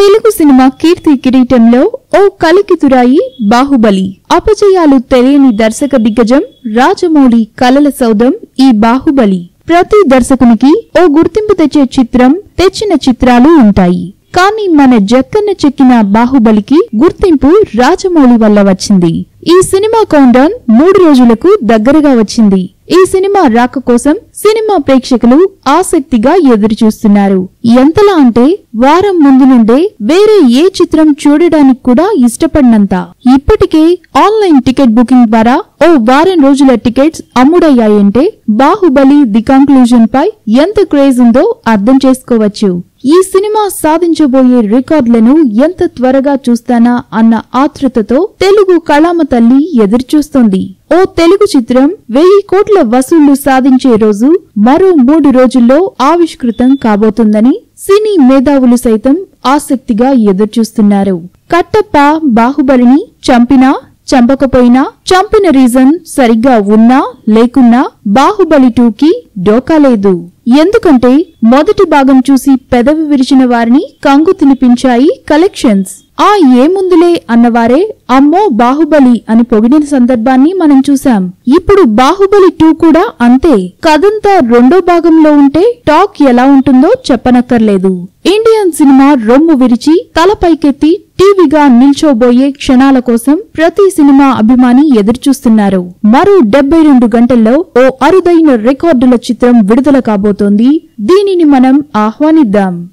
Telugu cinema కీర్తి కిరీటంలో ఓ కలికితురాయి బాహుబలి. అపజయాలు తెలియని దర్శక దిగ్గజం రాజమౌళి కలల సౌదం ఈ బాహుబలి. ప్రతి దర్శకునికి ఓ గుర్తింపు తెచ్చే చిత్రం తెచ్చిన చిత్రాలు ఉంటాయి. కానీ మన జక్కన్న చెక్కిన బాహుబలికి గుర్తింపు రాజమౌళి వల్ల వచ్చింది. ఈ సినిమా కౌంటౌన్ మూడు రోజులకు దగ్గరగా వచ్చింది. ఈ సినిమా రాక కోసం సినిమా ప్రేక్షకులు ఆసక్తిగా ఎదురుచూస్తున్నారు. ఎంతలా అంటే వారం ముందు నుండే వేరే ఏ చిత్రం చూడడానికి కూడా ఇష్టపడినంత. ఇప్పటికే ఆన్లైన్ టికెట్ బుకింగ్ ద్వారా ఓ వారం రోజుల టికెట్స్ అమ్ముడయ్యాయంటే బాహుబలి ది కంక్లూజన్ పై ఎంత క్రేజ్ ఉందో అర్థం చేసుకోవచ్చు. ఈ సినిమా సాధించబోయే రికార్డులను ఎంత త్వరగా చూస్తానా అన్న ఆతృతతో తెలుగు కళామ తల్లి ఎదురుచూస్తోంది. ఓ తెలుగు చిత్రం వెయ్యి కోట్ల వసూళ్ళు సాధించే రోజు మరో మూడు రోజుల్లో ఆవిష్కృతం కాబోతుందని సినీ మేధావులు సైతం ఆసక్తిగా ఎదురుచూస్తున్నారు. కట్టప్ప బాహుబలిని చంపినా చంపకపోయినా చంపిన రీజన్ సరిగ్గా ఉన్నా లేకున్నా బాహుబలి టూకి డోకా లేదు. ఎందుకంటే మొదటి భాగం చూసి పెదవి విరిచిన వారిని కంగు తినిపించాయి కలెక్షన్స్ ఆ ఏముందులే అన్నవారే అమ్మో బాహుబలి అని పొగిడిన సందర్భాన్ని మనం చూశాం. ఇప్పుడు బాహుబలి టూ కూడా అంతే. కథంతా రెండో భాగంలో ఉంటే టాక్ ఎలా ఉంటుందో చెప్పనక్కర్లేదు. ఇండియన్ సినిమా రొమ్ము విరిచి తల పైకెత్తి టీవీగా నిల్చోబోయే క్షణాల కోసం ప్రతి సినిమా అభిమాని ఎదురుచూస్తున్నారు. మరో డెబ్బై రెండు గంటల్లో ఓ అరుదైన రికార్డుల చిత్రం విడుదల కాబోతోంది. దీనిని మనం ఆహ్వానిద్దాం.